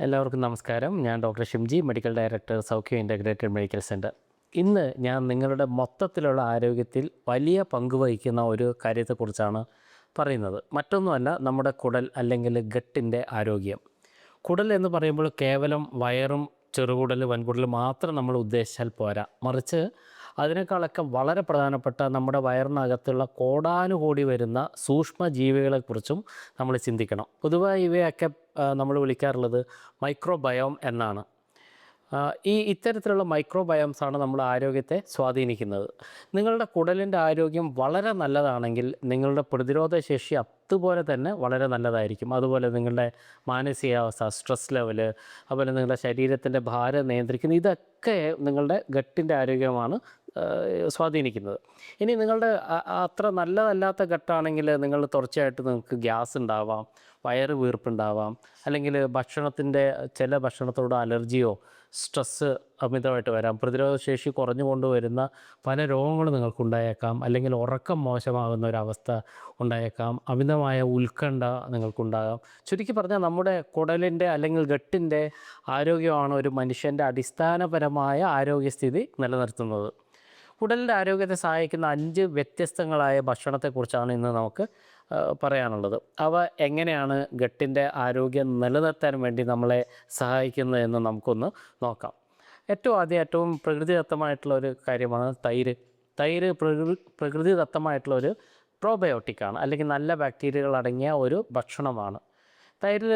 എല്ലാവർക്കും നമസ്കാരം. ഞാൻ doctor Shimji medical director Saukhya integrated medical centre ഇന്ന് ഞാൻ നിങ്ങളുടെ മൊത്തത്തിലുള്ള ആരോഗ്യത്തിൽ വലിയ പങ്ക് വഹിക്കുന്ന ഒരു കാര്യത്തെക്കുറിച്ചാണ് പറയുന്നത്. മറ്റൊന്നുമല്ല നമ്മുടെ കുടൽ അല്ലെങ്കിൽ ഗട്ടിന്റെ ആരോഗ്യം. കുടൽ എന്ന് പറയുമ്പോൾ കേവലം വയറും ചെറുകുടൽ വൻകുടൽ മാത്രം നമ്മൾ ഉദ്ദേശിച്ചാൽ പോരാ. മറിച്ച് അതിനേക്കാളൊക്കെ വളരെ പ്രധാനപ്പെട്ട നമ്മുടെ വയറിനകത്തുള്ള കോടാനുകോടി വരുന്ന സൂക്ഷ്മ ജീവികളെക്കുറിച്ചും നമ്മൾ ചിന്തിക്കണം. പൊതുവായി ഇവയൊക്കെ നമ്മൾ വിളിക്കാറുള്ളത് മൈക്രോബയോം എന്നാണ്. ഈ ഇത്തരത്തിലുള്ള മൈക്രോബയോംസ് ആണ് നമ്മുടെ ആരോഗ്യത്തെ സ്വാധീനിക്കുന്നത്. നിങ്ങളുടെ കുടലിന്റെ ആരോഗ്യം വളരെ നല്ലതാണെങ്കിൽ നിങ്ങളുടെ പ്രതിരോധ ശേഷി അതുപോലെ തന്നെ വളരെ നല്ലതായിരിക്കും. അതുപോലെ നിങ്ങളുടെ മാനസികാവസ്ഥ സ്ട്രെസ് ലെവൽ അതുപോലെ നിങ്ങളുടെ ശരീരത്തിന്റെ ഭാരം നിയന്ത്രിക്കുന്ന ഇതൊക്കെ നിങ്ങളുടെ ഗട്ടിന്റെ ആരോഗ്യമാണ് സ്വാധീനിക്കുന്നത്. ഇനി നിങ്ങളുടെ അത്ര നല്ലതല്ലാത്ത ഘട്ടമാണെങ്കിൽ നിങ്ങൾ തുടർച്ചയായിട്ട് നിങ്ങൾക്ക് ഗ്യാസ് ഉണ്ടാവാം വയറ് വീർപ്പുണ്ടാവാം അല്ലെങ്കിൽ ഭക്ഷണത്തിന്റെ ചില ഭക്ഷണത്തോട് അലർജിയോ സ്ട്രെസ്സ് അമിതമായിട്ട് വരാം. പ്രതിരോധശേഷി കുറഞ്ഞു കൊണ്ടുവരുന്ന വരുന്ന പല രോഗങ്ങളും നിങ്ങൾക്കുണ്ടായേക്കാം അല്ലെങ്കിൽ ഉറക്കം മോശമാകുന്ന ഒരവസ്ഥ ഉണ്ടായേക്കാം. അമിതമായ ഉത്കണ്ഠ നിങ്ങൾക്കുണ്ടാകാം. ചുരുക്കി പറഞ്ഞാൽ നമ്മുടെ കുടലിന്റെ അല്ലെങ്കിൽ ഗട്ടിന്റെ ആരോഗ്യമാണ് ഒരു മനുഷ്യന്റെ അടിസ്ഥാനപരമായ ആരോഗ്യസ്ഥിതി നിലനിർത്തുന്നത്. കുടലിന്റെ ആരോഗ്യത്തെ സഹായിക്കുന്ന അഞ്ച് വ്യത്യസ്തങ്ങളായ ഭക്ഷണത്തെക്കുറിച്ചാണ് ഇന്ന് നമുക്ക് പറയാനുള്ളത്. അവ എങ്ങനെയാണ് ഗട്ടിന്റെ ആരോഗ്യം നിലനിർത്താൻ വേണ്ടി നമ്മളെ സഹായിക്കുന്നതെന്ന് നമുക്കൊന്ന് നോക്കാം. ഏറ്റവും ആദ്യം ഏറ്റവും പ്രകൃതിദത്തമായിട്ടുള്ള ഒരു കാര്യമാണ് തൈര്. തൈര് പ്രകൃതി പ്രകൃതിദത്തമായിട്ടുള്ള ഒരു പ്രോബയോട്ടിക്കാണ് അല്ലെങ്കിൽ നല്ല ബാക്ടീരിയകൾ അടങ്ങിയ ഒരു ഭക്ഷണമാണ്. തൈരിൽ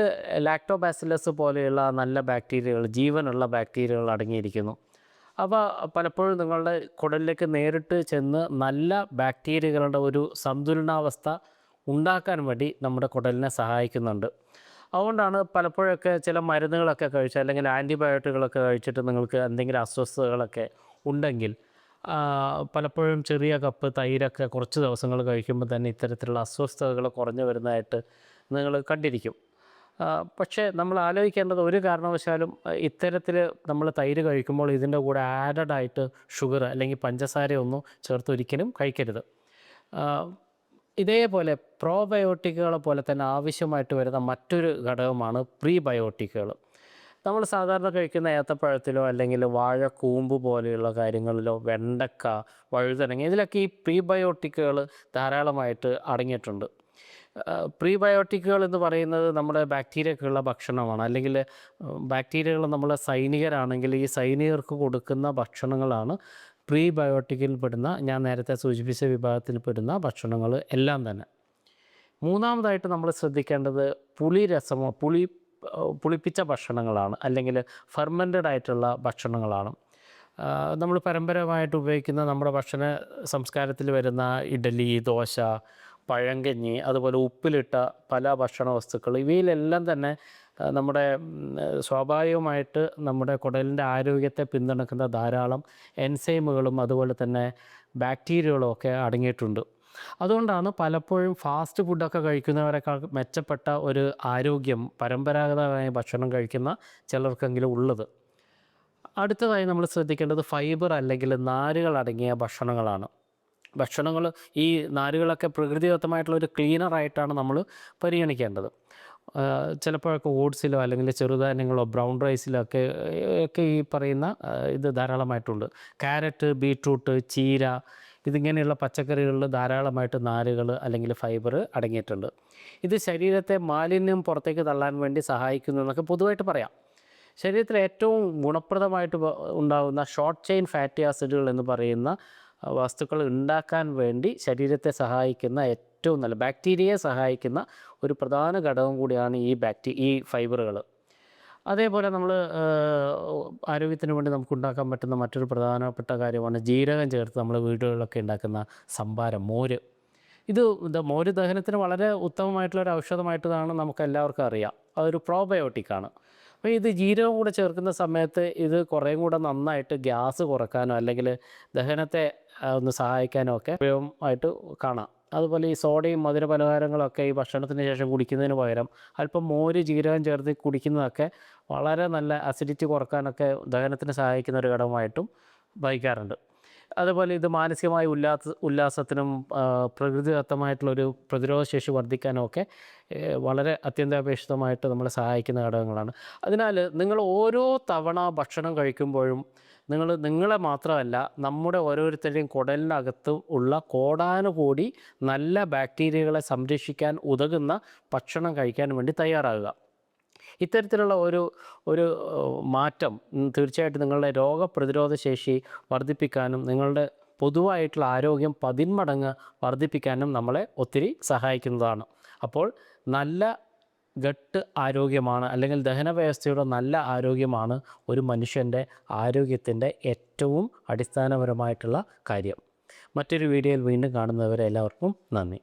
ലാക്ടോബാസിലസ് പോലെയുള്ള നല്ല ബാക്ടീരിയകൾ ജീവനുള്ള ബാക്ടീരിയകൾ അടങ്ങിയിരിക്കുന്നു. അവ പലപ്പോഴും നിങ്ങളുടെ കുടലിലേക്ക് നേരിട്ട് ചെന്ന് നല്ല ബാക്ടീരിയകളുടെ ഒരു സന്തുലനാവസ്ഥ ഉണ്ടാക്കാൻ വേണ്ടി നമ്മുടെ കുടലിനെ സഹായിക്കുന്നുണ്ട്. അതുകൊണ്ടാണ് പലപ്പോഴൊക്കെ ചില മരുന്നുകളൊക്കെ കഴിച്ച് അല്ലെങ്കിൽ ആന്റിബയോട്ടിക്കുകളൊക്കെ കഴിച്ചിട്ട് നിങ്ങൾക്ക് എന്തെങ്കിലും അസ്വസ്ഥതകളൊക്കെ ഉണ്ടെങ്കിൽ പലപ്പോഴും ചെറിയ കപ്പ് തൈരൊക്കെ കുറച്ച് ദിവസങ്ങൾ കഴിക്കുമ്പോൾ തന്നെ ഇത്തരത്തിലുള്ള അസ്വസ്ഥതകൾ കുറഞ്ഞു വരുന്നതായിട്ട് നിങ്ങൾ കണ്ടിരിക്കും. പക്ഷേ നമ്മൾ ആലോചിക്കേണ്ടത് ഒരു കാരണവശാലും ഇത്തരത്തിൽ നമ്മൾ തൈര് കഴിക്കുമ്പോൾ ഇതിന്റെ കൂടെ ആഡഡ് ആയിട്ട് ഷുഗർ അല്ലെങ്കിൽ പഞ്ചസാരയൊന്നും ചേർത്ത് ഒരിക്കലും കഴിക്കരുത്. ഇതേപോലെ പ്രോബയോട്ടിക്കുകളെ പോലെ തന്നെ ആവശ്യമായിട്ട് വരുന്ന മറ്റൊരു ഘടകമാണ് പ്രീബയോട്ടിക്കുകൾ നമ്മൾ സാധാരണ കഴിക്കുന്ന ഏത്തപ്പഴത്തിലോ അല്ലെങ്കിൽ വാഴക്കൂമ്പ് പോലെയുള്ള കാര്യങ്ങളിലോ വെണ്ടക്ക വഴുതനങ്ങ ഇതിലൊക്കെ ഈ പ്രീബയോട്ടിക്കുകൾ ധാരാളമായിട്ട് അടങ്ങിയിട്ടുണ്ട്. പ്രീബയോട്ടിക്കുകൾ എന്ന് പറയുന്നത് നമ്മുടെ ബാക്ടീരിയക്കുള്ള ഭക്ഷണമാണ്. അല്ലെങ്കിൽ ബാക്ടീരിയകൾ നമ്മൾ സൈനികരാണെങ്കിൽ ഈ സൈനികർക്ക് കൊടുക്കുന്ന ഭക്ഷണങ്ങളാണ് പ്രീബയോട്ടിക്കിൽ പെടുന്ന ഞാൻ നേരത്തെ സൂചിപ്പിച്ച വിഭാഗത്തിൽ പെടുന്ന ഭക്ഷണങ്ങൾ എല്ലാം തന്നെ. മൂന്നാമതായിട്ട് നമ്മൾ ശ്രദ്ധിക്കേണ്ടത് പുളി രസമോ പുളി പുളിപ്പിച്ച ഭക്ഷണങ്ങളാണ്. അല്ലെങ്കിൽ ഫെർമെന്റഡ് ആയിട്ടുള്ള ഭക്ഷണങ്ങളാണ്. നമ്മൾ പരമ്പരമായിട്ട് ഉപയോഗിക്കുന്ന നമ്മുടെ ഭക്ഷണ സംസ്കാരത്തിൽ വരുന്ന ഇഡലി ദോശ പഴങ്കഞ്ഞി അതുപോലെ ഉപ്പിലിട്ട പല ഭക്ഷണ വസ്തുക്കൾ. ഇവയിലെല്ലാം തന്നെ നമ്മുടെ സ്വാഭാവികമായിട്ട് നമ്മുടെ കുടലിന്റെ ആരോഗ്യത്തെ പിന്തുണക്കുന്ന ധാരാളം എൻസൈമുകളും അതുപോലെ തന്നെ ബാക്ടീരിയകളും ഒക്കെ അടങ്ങിയിട്ടുണ്ട്. അതുകൊണ്ടാണ് പലപ്പോഴും ഫാസ്റ്റ് ഫുഡൊക്കെ കഴിക്കുന്നവരെക്കാൾ മെച്ചപ്പെട്ട ഒരു ആരോഗ്യം പരമ്പരാഗതമായ ഭക്ഷണം കഴിക്കുന്ന ചിലർക്കെങ്കിലും ഉള്ളത്. അടുത്തതായി നമ്മൾ ശ്രദ്ധിക്കേണ്ടത് ഫൈബർ അല്ലെങ്കിൽ നാരുകൾ അടങ്ങിയ ഭക്ഷണങ്ങളാണ്. ഭക്ഷണങ്ങൾ ഈ നാരുകളൊക്കെ പ്രകൃതിദത്തമായിട്ടുള്ള ഒരു ക്ലീനറായിട്ടാണ് നമ്മൾ പരിഗണിക്കേണ്ടത്. ചിലപ്പോഴൊക്കെ ഓട്സിലോ അല്ലെങ്കിൽ ചെറുധാന്യങ്ങളോ ബ്രൗൺ റൈസിലോ ഒക്കെ ഒക്കെ ഈ പറയുന്ന ഇത് ധാരാളമായിട്ടുണ്ട്. ക്യാരറ്റ് ബീട്രൂട്ട് ചീര ഇതിങ്ങനെയുള്ള പച്ചക്കറികളിൽ ധാരാളമായിട്ട് നാരുകൾ അല്ലെങ്കിൽ ഫൈബർ അടങ്ങിയിട്ടുണ്ട്. ഇത് ശരീരത്തെ മാലിന്യം പുറത്തേക്ക് തള്ളാൻ വേണ്ടി സഹായിക്കുന്നു എന്നൊക്കെ പൊതുവായിട്ട് പറയാം. ശരീരത്തിൽ ഏറ്റവും ഗുണപ്രദമായിട്ട് ഉണ്ടാകുന്ന ഷോർട്ട് ചെയിൻ ഫാറ്റി ആസിഡുകൾ എന്ന് പറയുന്ന വസ്തുക്കൾ ഉണ്ടാക്കാൻ വേണ്ടി ശരീരത്തെ സഹായിക്കുന്ന ഏറ്റവും നല്ല ബാക്ടീരിയയെ സഹായിക്കുന്ന ഒരു പ്രധാന ഘടകം കൂടിയാണ് ഈ ബാക്ടീ ഈ ഫൈബറുകൾ. അതേപോലെ നമ്മൾ ആരോഗ്യത്തിന് വേണ്ടി നമുക്ക് ഉണ്ടാക്കാൻ പറ്റുന്ന മറ്റൊരു പ്രധാനപ്പെട്ട കാര്യമാണ് ജീരകം ചേർത്ത് നമ്മൾ വീടുകളിലൊക്കെ ഉണ്ടാക്കുന്ന സംഭാരം മോര്. ഇത് മോര് ദഹനത്തിന് വളരെ ഉത്തമമായിട്ടുള്ള ഒരു ഔഷധമായിട്ടാണ് നമുക്ക് എല്ലാവർക്കും അറിയാം. അതൊരു പ്രോബയോട്ടിക്കാണ് അപ്പോൾ ഇത് ജീരകം കൂടെ ചേർക്കുന്ന സമയത്ത് ഇത് കുറേയും കൂടെ നന്നായിട്ട് ഗ്യാസ് കുറക്കാനോ അല്ലെങ്കിൽ ദഹനത്തെ ഒന്ന് സഹായിക്കാനോ ഒക്കെ ഉപയോഗമായിട്ട് കാണാം. അതുപോലെ ഈ സോഡയും മധുര പലഹാരങ്ങളൊക്കെ ഈ ഭക്ഷണത്തിന് ശേഷം കുടിക്കുന്നതിന് പകരം അല്പം മോര് ജീരകം ചേർത്ത് കുടിക്കുന്നതൊക്കെ വളരെ നല്ല അസിഡിറ്റി കുറക്കാനൊക്കെ ദഹനത്തിന് സഹായിക്കുന്ന ഒരു ഘടകമായിട്ടും വഹിക്കാറുണ്ട്. അതുപോലെ ഇത് മാനസികമായ ഉല്ലാസ ഉല്ലാസത്തിനും പ്രകൃതിദത്തമായിട്ടുള്ളൊരു പ്രതിരോധശേഷി വർദ്ധിക്കാനും ഒക്കെ വളരെ അത്യന്താപേക്ഷിതമായിട്ട് നമ്മളെ സഹായിക്കുന്ന ഘടകങ്ങളാണ്. അതിനാൽ നിങ്ങൾ ഓരോ തവണ ഭക്ഷണം കഴിക്കുമ്പോഴും നിങ്ങൾ നിങ്ങളെ മാത്രമല്ല നമ്മുടെ ഓരോരുത്തരുടെയും കുടലിനകത്ത് ഉള്ള കോടാനുകൂടി നല്ല ബാക്ടീരിയകളെ സംരക്ഷിക്കാൻ ഉതകുന്ന ഭക്ഷണം കഴിക്കാൻ വേണ്ടി തയ്യാറാകുക. ഇത്തരത്തിലുള്ള ഒരു ഒരു മാറ്റം തീർച്ചയായിട്ടും നിങ്ങളുടെ രോഗപ്രതിരോധ ശേഷി വർദ്ധിപ്പിക്കാനും നിങ്ങളുടെ പൊതുവായിട്ടുള്ള ആരോഗ്യം പതിന്മടങ്ങ് വർദ്ധിപ്പിക്കാനും നമ്മളെ ഒത്തിരി സഹായിക്കുന്നതാണ്. അപ്പോൾ നല്ല ഗട്ട് ആരോഗ്യമാണ് അല്ലെങ്കിൽ ദഹന വ്യവസ്ഥയുടെ നല്ല ആരോഗ്യമാണ് ഒരു മനുഷ്യന്റെ ആരോഗ്യത്തിന്റെ ഏറ്റവും അടിസ്ഥാനപരമായിട്ടുള്ള കാര്യം. മറ്റൊരു വീഡിയോയിൽ വീണ്ടും കാണുന്നവരെ എല്ലാവർക്കും നന്ദി.